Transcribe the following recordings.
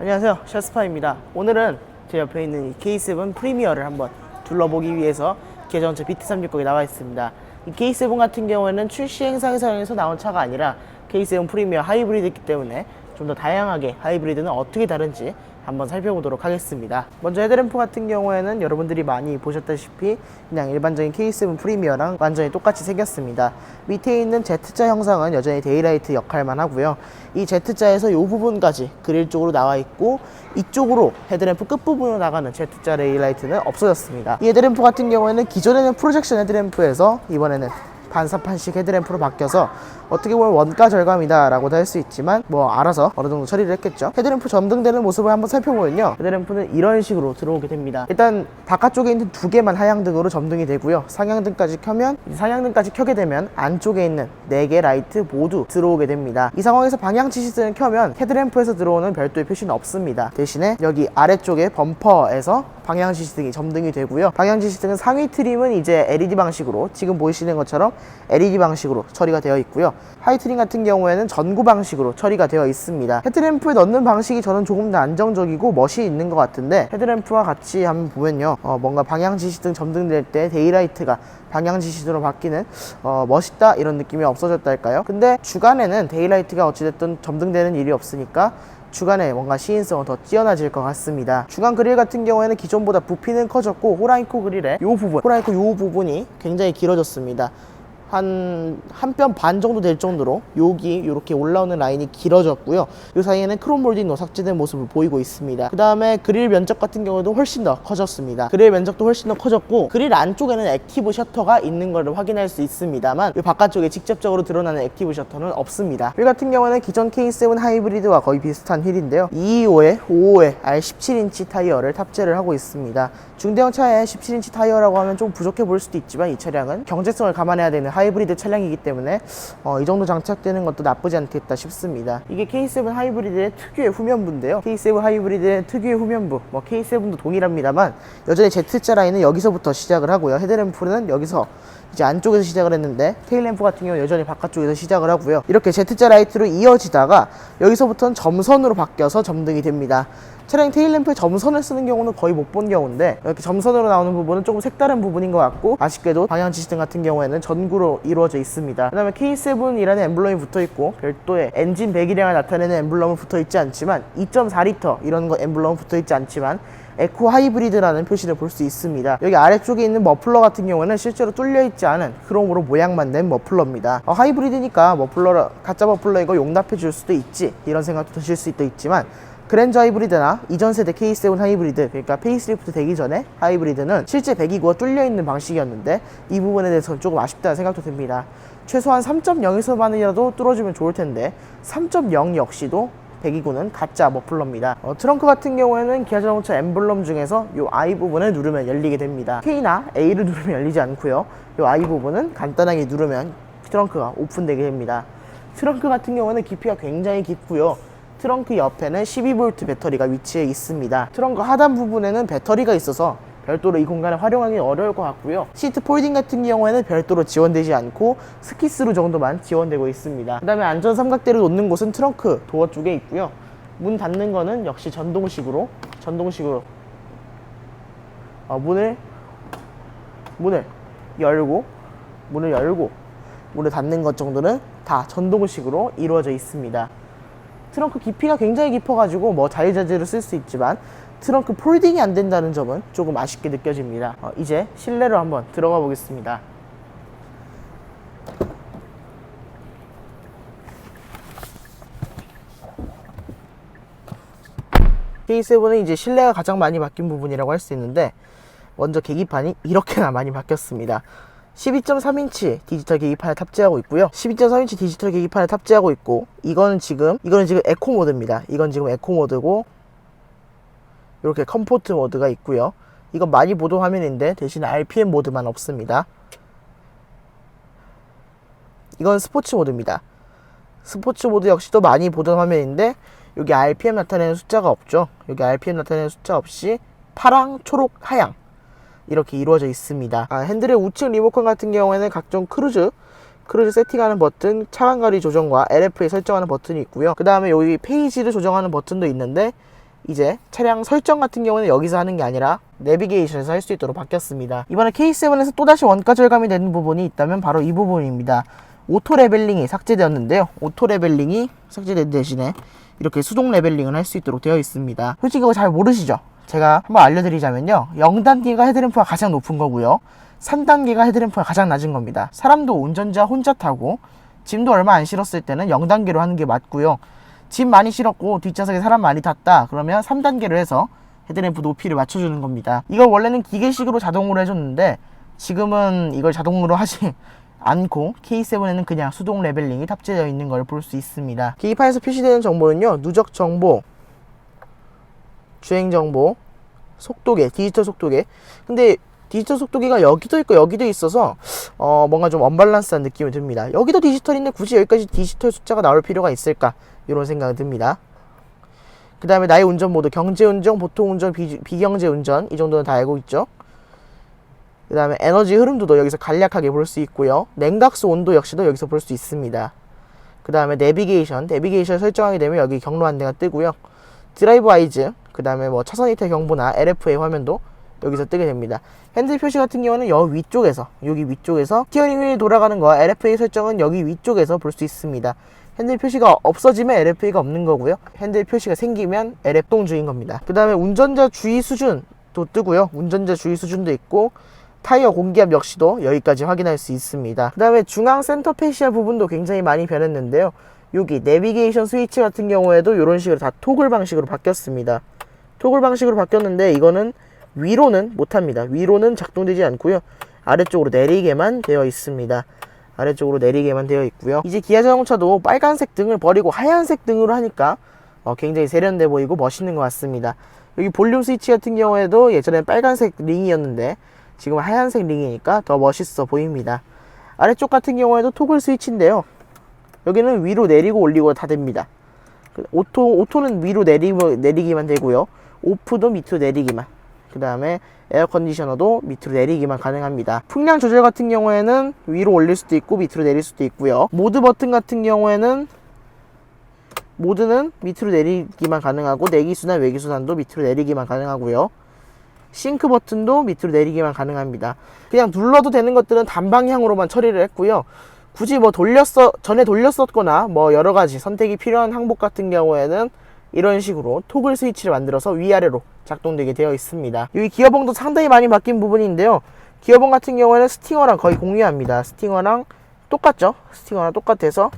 안녕하세요. 샤스파입니다. 오늘은 제 옆에 있는 이 K7 프리미어를 한번 둘러보기 위해서 계전체 BT360에 나와 있습니다. 이 K7 같은 경우에는 출시 행사에서 나온 차가 아니라 K7 프리미어 하이브리드이기 때문에 좀 더 다양하게 하이브리드는 어떻게 다른지 한번 살펴보도록 하겠습니다. 먼저 헤드램프 같은 경우에는 여러분들이 많이 보셨다시피 그냥 일반적인 K7 프리미어랑 완전히 똑같이 생겼습니다. 밑에 있는 Z자 형상은 여전히 데이라이트 역할만 하고요. 이 Z자에서 이 부분까지 그릴 쪽으로 나와 있고 이쪽으로 헤드램프 끝부분으로 나가는 Z자 레일라이트는 없어졌습니다. 이 헤드램프 같은 경우에는 기존에는 프로젝션 헤드램프에서 이번에는 반사판식 헤드램프로 바뀌어서 어떻게 보면 원가 절감이다 라고도 할 수 있지만 뭐 알아서 어느 정도 처리를 했겠죠. 헤드램프 점등되는 모습을 한번 살펴보면요. 헤드램프는 이런 식으로 들어오게 됩니다. 일단 바깥쪽에 있는 두 개만 하향등으로 점등이 되고요. 상향등까지 켜면 이 상향등까지 켜게 되면 안쪽에 있는 네 개 라이트 모두 들어오게 됩니다. 이 상황에서 방향치 시스를 켜면 헤드램프에서 들어오는 별도의 표시는 없습니다. 대신에 여기 아래쪽에 범퍼에서 방향 지 시등이 점등이 되고요. 방향 지 시등은 상위 트림은 이제 LED 방식으로 지금 보이시는 것처럼 LED 방식으로 처리가 되어 있고요. 하이 트림 같은 경우에는 전구 방식으로 처리가 되어 있습니다. 헤드램프에 넣는 방식이 저는 조금 더 안정적이고 멋이 있는 것 같은데 헤드램프와 같이 한번 보면요. 어, 뭔가 방향 지 시등 점등될 때 데이라이트가 방향 지 시등으로 바뀌는 어, 멋있다 이런 느낌이 없어졌다 할까요? 근데 주간에는 데이라이트가 어찌됐든 점등되는 일이 없으니까 주간에 뭔가 시인성은 더 뛰어나질 것 같습니다. 주간 그릴 같은 경우에는 기존보다 부피는 커졌고 호라이코 그릴의 이 부분, 호라이코 이 부분이 굉장히 길어졌습니다. 한 한 뼘 반 정도 될 정도로 여기 이렇게 올라오는 라인이 길어졌고요. 이 사이에는 크롬 몰딩도 삭제된 모습을 보이고 있습니다. 그 다음에 그릴 면적 같은 경우도 훨씬 더 커졌습니다. 그릴 면적도 훨씬 더 커졌고 그릴 안쪽에는 액티브 셔터가 있는 것을 확인할 수 있습니다만 이 바깥쪽에 직접적으로 드러나는 액티브 셔터는 없습니다. 휠 같은 경우는 기존 K7 하이브리드와 거의 비슷한 휠인데요. 225에 55에 R17인치 타이어를 탑재를 하고 있습니다. 중대형 차에 17인치 타이어라고 하면 좀 부족해 보일 수도 있지만 이 차량은 경제성을 감안해야 되는 하이브리드 차량이기 때문에 어, 이 정도 장착되는 것도 나쁘지 않겠다 싶습니다. 이게 K7 하이브리드의 특유의 후면부인데요. K7 하이브리드의 특유의 후면부, 뭐 K7도 동일합니다만 여전히 Z자 라인은 여기서부터 시작을 하고요. 헤드램프는 여기서 이제 안쪽에서 시작을 했는데 테일램프 같은 경우 는 여전히 바깥쪽에서 시작을 하고요. 이렇게 Z자 라이트로 이어지다가 여기서부터는 점선으로 바뀌어서 점등이 됩니다. 차량 테일램프에 점선을 쓰는 경우는 거의 못 본 경우인데 이렇게 점선으로 나오는 부분은 조금 색다른 부분인 것 같고 아쉽게도 방향 지시등 같은 경우에는 전구로 이루어져 있습니다. 그 다음에 K7이라는 엠블럼이 붙어 있고 별도의 엔진 배기량을 나타내는 엠블럼은 붙어 있지 않지만 2.4리터 이런 거 엠블럼은 붙어 있지 않지만 에코 하이브리드라는 표시를 볼 수 있습니다. 여기 아래쪽에 있는 머플러 같은 경우는 실제로 뚫려 있지 않은 크롬으로 모양만 낸 머플러입니다. 어, 하이브리드니까 머플러 가짜 머플러 이거 용납해 줄 수도 있지 이런 생각도 드실 수도 있지만 그랜저 하이브리드나 이전 세대 K7 하이브리드 그러니까 페이스리프트 되기 전에 하이브리드는 실제 배기구가 뚫려 있는 방식이었는데 이 부분에 대해서는 조금 아쉽다는 생각도 듭니다. 최소한 3.0에서만이라도 뚫어주면 좋을 텐데 3.0 역시도 배기구는 가짜 머플러입니다. 어, 트렁크 같은 경우에는 기아 자동차 엠블럼 중에서 이 I 부분을 누르면 열리게 됩니다. K나 A를 누르면 열리지 않고요. 이 I 부분은 간단하게 누르면 트렁크가 오픈되게 됩니다. 트렁크 같은 경우는 깊이가 굉장히 깊고요. 트렁크 옆에는 12V 배터리가 위치해 있습니다. 트렁크 하단 부분에는 배터리가 있어서 별도로 이 공간을 활용하기 어려울 것 같고요. 시트 폴딩 같은 경우에는 별도로 지원되지 않고 스키스루 정도만 지원되고 있습니다. 그 다음에 안전 삼각대를 놓는 곳은 트렁크 도어 쪽에 있고요. 문 닫는 거는 역시 전동식으로 전동식으로 어, 문을 문을 열고 문을 열고 문을 닫는 것 정도는 다 전동식으로 이루어져 있습니다. 트렁크 깊이가 굉장히 깊어가지고 뭐 자유자재로 쓸 수 있지만 트렁크 폴딩이 안 된다는 점은 조금 아쉽게 느껴집니다. 어, 이제 실내로 한번 들어가 보겠습니다. K7은 이제 실내가 가장 많이 바뀐 부분이라고 할 수 있는데 먼저 계기판이 이렇게나 많이 바뀌었습니다. 12.3인치 디지털 계기판을 탑재하고 있고요. 12.3인치 디지털 계기판을 탑재하고 있고 이거는 지금 이거는 지금 에코 모드입니다. 이건 지금 에코 모드고 이렇게 컴포트 모드가 있고요. 이건 많이 보던 화면인데 대신 RPM 모드만 없습니다. 이건 스포츠 모드입니다. 스포츠 모드 역시도 많이 보던 화면인데 여기 RPM 나타내는 숫자가 없죠. 여기 RPM 나타내는 숫자 없이 파랑, 초록, 하양 이렇게 이루어져 있습니다. 아, 핸들의 우측 리모컨 같은 경우에는 각종 크루즈 크루즈 세팅하는 버튼, 차간거리 조정과 LFA 설정하는 버튼이 있고요. 그 다음에 여기 페이지를 조정하는 버튼도 있는데 이제 차량 설정 같은 경우는 여기서 하는 게 아니라 내비게이션에서 할 수 있도록 바뀌었습니다. 이번에 K7에서 또다시 원가 절감이 되는 부분이 있다면 바로 이 부분입니다. 오토 레벨링이 삭제되었는데요. 오토 레벨링이 삭제된 대신에 이렇게 수동 레벨링을 할 수 있도록 되어 있습니다. 솔직히 이거 잘 모르시죠? 제가 한번 알려드리자면요. 0단계가 헤드램프가 가장 높은 거고요. 3단계가 헤드램프가 가장 낮은 겁니다. 사람도 운전자 혼자 타고 짐도 얼마 안 실었을 때는 0단계로 하는 게 맞고요. 짐 많이 실었고 뒷좌석에 사람 많이 탔다. 그러면 3단계로 해서 헤드램프 높이를 맞춰주는 겁니다. 이걸 원래는 기계식으로 자동으로 해줬는데 지금은 이걸 자동으로 하지 않고 K7에는 그냥 수동 레벨링이 탑재되어 있는 걸 볼 수 있습니다. 계기판에서 표시되는 정보는요. 누적 정보, 주행 정보, 속도계, 디지털 속도계. 근데 디지털 속도계가 여기도 있고 여기도 있어서 어 뭔가 좀 언밸런스한 느낌이 듭니다. 여기도 디지털인데 굳이 여기까지 디지털 숫자가 나올 필요가 있을까? 이런 생각이 듭니다. 그 다음에 나의 운전 모드 경제운전, 보통운전, 비, 비경제운전 이 정도는 다 알고 있죠. 그 다음에 에너지 흐름도도 여기서 간략하게 볼 수 있고요. 냉각수 온도 역시도 여기서 볼 수 있습니다. 그 다음에 내비게이션, 내비게이션 설정하게 되면 여기 경로 안내가 뜨고요. 드라이브 아이즈, 그 다음에 뭐 차선 이탈 경보나 LFA 화면도 여기서 뜨게 됩니다. 핸들 표시 같은 경우는 여기 위쪽에서, 여기 위쪽에서 스티어링 휠이 돌아가는 거 LFA 설정은 여기 위쪽에서 볼 수 있습니다. 핸들 표시가 없어지면 LFA가 없는 거고요. 핸들 표시가 생기면 LF 동주인 겁니다. 그 다음에 운전자 주의 수준도 뜨고요. 운전자 주의 수준도 있고 타이어 공기압 역시도 여기까지 확인할 수 있습니다. 그 다음에 중앙 센터 페시아 부분도 굉장히 많이 변했는데요. 여기 내비게이션 스위치 같은 경우에도 이런 식으로 다 토글 방식으로 바뀌었습니다. 토글 방식으로 바뀌었는데 이거는 위로는 못합니다. 위로는 작동되지 않고요. 아래쪽으로 내리게만 되어 있습니다. 아래쪽으로 내리게만 되어 있고요. 이제 기아 자동차도 빨간색 등을 버리고 하얀색 등으로 하니까 어, 굉장히 세련돼 보이고 멋있는 것 같습니다. 여기 볼륨 스위치 같은 경우에도 예전엔 빨간색 링이었는데 지금 하얀색 링이니까 더 멋있어 보입니다. 아래쪽 같은 경우에도 토글 스위치인데요. 여기는 위로 내리고 올리고 다 됩니다. 그 오토, 오토는 위로 내리, 내리기만 되고요. 오프도 밑으로 내리기만. 그 다음에 에어컨디셔너도 밑으로 내리기만 가능합니다. 풍량 조절 같은 경우에는 위로 올릴 수도 있고 밑으로 내릴 수도 있고요. 모드 버튼 같은 경우에는 모드는 밑으로 내리기만 가능하고 내기순환, 외기순환도 밑으로 내리기만 가능하고요. 싱크 버튼도 밑으로 내리기만 가능합니다. 그냥 눌러도 되는 것들은 단방향으로만 처리를 했고요. 굳이 뭐 돌렸어 전에 돌렸었거나 뭐 여러 가지 선택이 필요한 항목 같은 경우에는 이런 식으로 토글 스위치를 만들어서 위아래로 작동되게 되어 있습니다. 여기 기어봉도 상당히 많이 바뀐 부분인데요. 기어봉 같은 경우에는 스팅어랑 거의 공유합니다. 스팅어랑 똑같죠? 스팅어랑 똑같아서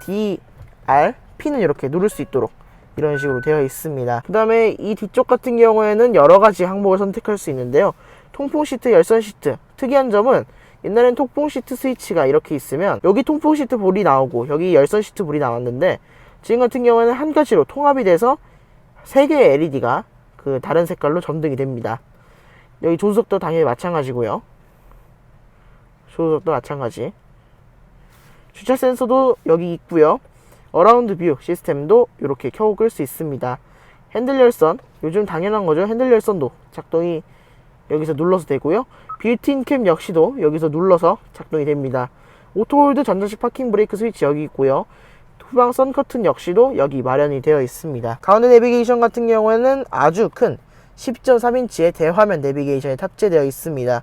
D, R, P는 이렇게 누를 수 있도록 이런 식으로 되어 있습니다. 그 다음에 이 뒤쪽 같은 경우에는 여러 가지 항목을 선택할 수 있는데요. 통풍 시트, 열선 시트. 특이한 점은 옛날엔 통풍 시트 스위치가 이렇게 있으면 여기 통풍 시트 볼이 나오고 여기 열선 시트 볼이 나왔는데 지금 같은 경우에는 한 가지로 통합이 돼서 세 개의 LED가 그 다른 색깔로 전등이 됩니다. 여기 조수석도 당연히 마찬가지고요. 조수석도 마찬가지. 주차 센서도 여기 있고요. 어라운드 뷰 시스템도 이렇게 켜고 끌 수 있습니다. 핸들 열선, 요즘 당연한 거죠. 핸들 열선도 작동이 여기서 눌러서 되고요. 빌트인 캠 역시도 여기서 눌러서 작동이 됩니다. 오토홀드 전자식 파킹 브레이크 스위치 여기 있고요. 후방 선 커튼 역시도 여기 마련이 되어 있습니다. 가운데 내비게이션 같은 경우에는 아주 큰 10.3인치의 대화면 내비게이션이 탑재되어 있습니다.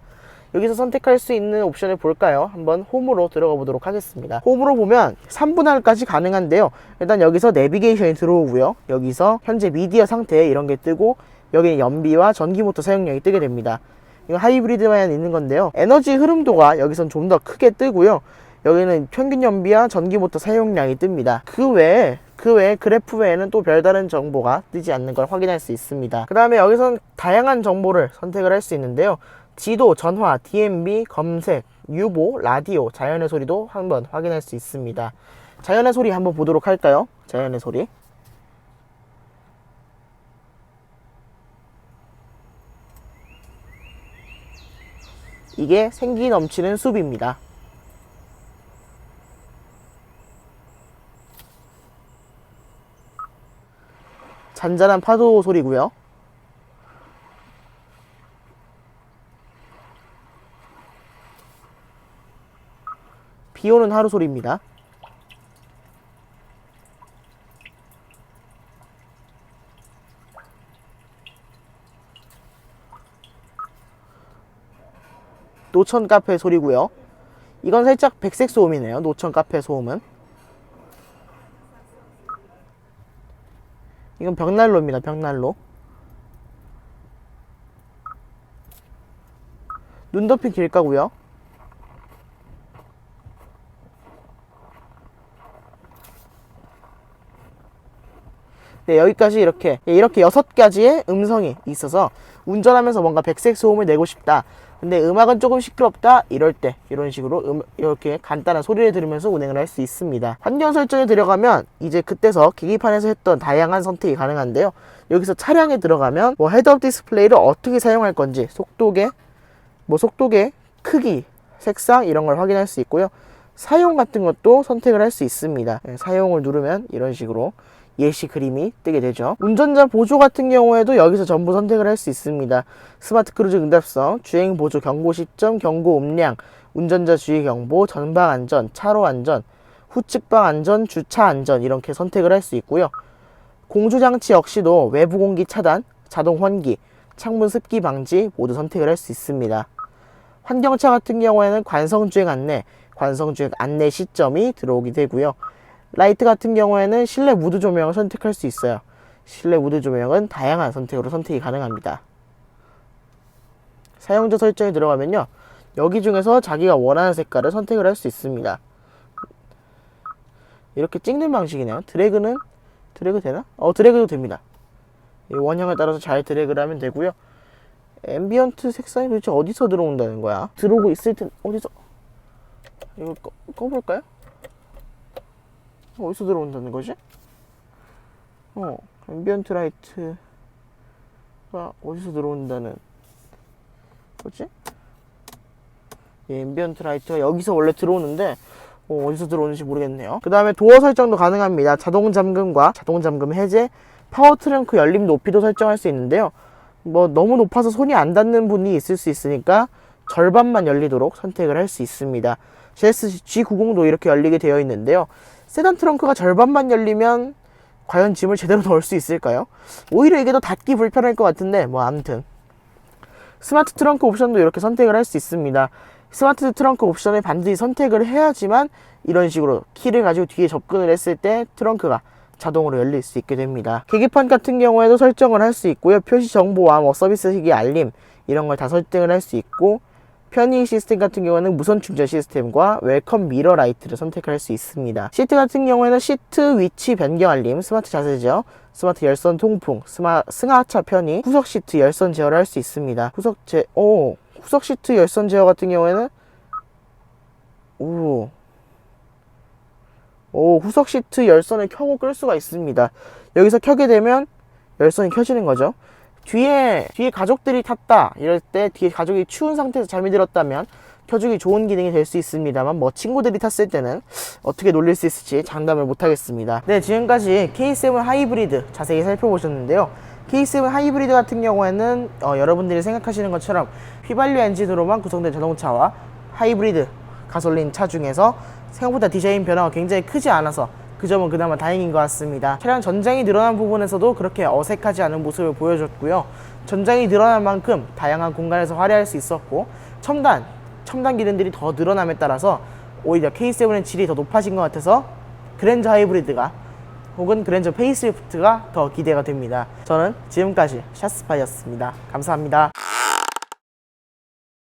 여기서 선택할 수 있는 옵션을 볼까요? 한번 홈으로 들어가 보도록 하겠습니다. 홈으로 보면 3분할까지 가능한데요. 일단 여기서 내비게이션이 들어오고요. 여기서 현재 미디어 상태 이런 게 뜨고 여기는 연비와 전기 모터 사용량이 뜨게 됩니다. 이거 하이브리드만 있는 건데요. 에너지 흐름도가 여기선 좀 더 크게 뜨고요. 여기는 평균 연비와 전기 모터 사용량이 뜹니다. 그 외에 그 외에 그래프 외에는 또 별다른 정보가 뜨지 않는 걸 확인할 수 있습니다. 그 다음에 여기선 다양한 정보를 선택을 할 수 있는데요. 지도, 전화, DMB, 검색, 유보, 라디오, 자연의 소리도 한번 확인할 수 있습니다. 자연의 소리 한번 보도록 할까요? 자연의 소리. 이게 생기 넘치는 숲입니다. 잔잔한 파도 소리고요. 비 오는 하루 소리입니다. 노천 카페 소리고요. 이건 살짝 백색 소음이네요. 노천 카페 소음은. 이건 벽난로입니다. 벽난로. 눈 덮인 길가고요. 네, 여기까지 이렇게 예, 이렇게 여섯 가지의 음성이 있어서 운전하면서 뭔가 백색 소음을 내고 싶다. 근데 음악은 조금 시끄럽다. 이럴 때 이런 식으로 음, 이렇게 간단한 소리를 들으면서 운행을 할 수 있습니다. 환경 설정에 들어가면 이제 그때서 계기판에서 했던 다양한 선택이 가능한데요. 여기서 차량에 들어가면 뭐 헤드업 디스플레이를 어떻게 사용할 건지 속도계, 뭐 속도계 크기, 색상 이런 걸 확인할 수 있고요. 사용 같은 것도 선택을 할 수 있습니다. 예, 사용을 누르면 이런 식으로 예시 그림이 뜨게 되죠. 운전자 보조 같은 경우에도 여기서 전부 선택을 할 수 있습니다. 스마트 크루즈 응답성, 주행 보조 경고 시점, 경고 음량, 운전자 주의 경보, 전방 안전, 차로 안전, 후측방 안전, 주차 안전 이렇게 선택을 할 수 있고요. 공조 장치 역시도 외부 공기 차단, 자동 환기, 창문 습기 방지 모두 선택을 할 수 있습니다. 환경차 같은 경우에는 관성주행 안내, 관성주행 안내 시점이 들어오게 되고요. 라이트 같은 경우에는 실내 무드 조명을 선택할 수 있어요. 실내 무드 조명은 다양한 선택으로 선택이 가능합니다. 사용자 설정에 들어가면요. 여기 중에서 자기가 원하는 색깔을 선택을 할 수 있습니다. 이렇게 찍는 방식이네요. 드래그는 드래그 되나? 어 드래그도 됩니다. 이 원형을 따라서 잘 드래그를 하면 되고요. 앰비언트 색상이 도대체 어디서 들어온다는 거야? 들어오고 있을 텐 어디서 이거 꺼, 꺼볼까요? 어디서 들어온다는 거지? 어, 앰비언트 라이트가 어디서 들어온다는 거지? 예, 앰비언트 라이트가 여기서 원래 들어오는데 어, 어디서 들어오는지 모르겠네요. 그 다음에 도어 설정도 가능합니다. 자동 잠금과 자동 잠금 해제, 파워 트렁크 열림 높이도 설정할 수 있는데요. 뭐 너무 높아서 손이 안 닿는 분이 있을 수 있으니까 절반만 열리도록 선택을 할 수 있습니다. GS G90도 이렇게 열리게 되어 있는데요. 세단 트렁크가 절반만 열리면 과연 짐을 제대로 넣을 수 있을까요? 오히려 이게 더 닫기 불편할 것 같은데 뭐 아무튼 스마트 트렁크 옵션도 이렇게 선택을 할 수 있습니다. 스마트 트렁크 옵션을 반드시 선택을 해야지만 이런 식으로 키를 가지고 뒤에 접근을 했을 때 트렁크가 자동으로 열릴 수 있게 됩니다. 계기판 같은 경우에도 설정을 할 수 있고요. 표시 정보와 뭐 서비스 시기 알림 이런 걸 다 설정을 할 수 있고 편의 시스템 같은 경우에는 무선 충전 시스템과 웰컴 미러 라이트를 선택할 수 있습니다. 시트 같은 경우에는 시트 위치 변경 알림, 스마트 자세 제어, 스마트 열선 통풍, 스마, 승하차 편의, 후석 시트 열선 제어를 할 수 있습니다. 후석 제, 오, 후석 시트 열선 제어 같은 경우에는 오, 오, 후석 시트 열선을 켜고 끌 수가 있습니다. 여기서 켜게 되면 열선이 켜지는 거죠. 뒤에, 뒤에 가족들이 탔다. 이럴 때 뒤에 가족이 추운 상태에서 잠이 들었다면 켜주기 좋은 기능이 될 수 있습니다만 뭐 친구들이 탔을 때는 어떻게 놀릴 수 있을지 장담을 못 하겠습니다. 네, 지금까지 K7 하이브리드 자세히 살펴보셨는데요. K7 하이브리드 같은 경우에는 어, 여러분들이 생각하시는 것처럼 휘발유 엔진으로만 구성된 자동차와 하이브리드 가솔린 차 중에서 생각보다 디자인 변화가 굉장히 크지 않아서 그 점은 그나마 다행인 것 같습니다. 차량 전장이 늘어난 부분에서도 그렇게 어색하지 않은 모습을 보여줬고요. 전장이 늘어난 만큼 다양한 공간에서 활용할 수 있었고 첨단, 첨단 기능들이 더 늘어남에 따라서 오히려 K7의 질이 더 높아진 것 같아서 그랜저 하이브리드가 혹은 그랜저 페이스리프트가 더 기대가 됩니다. 저는 지금까지 샤스파이였습니다. 감사합니다.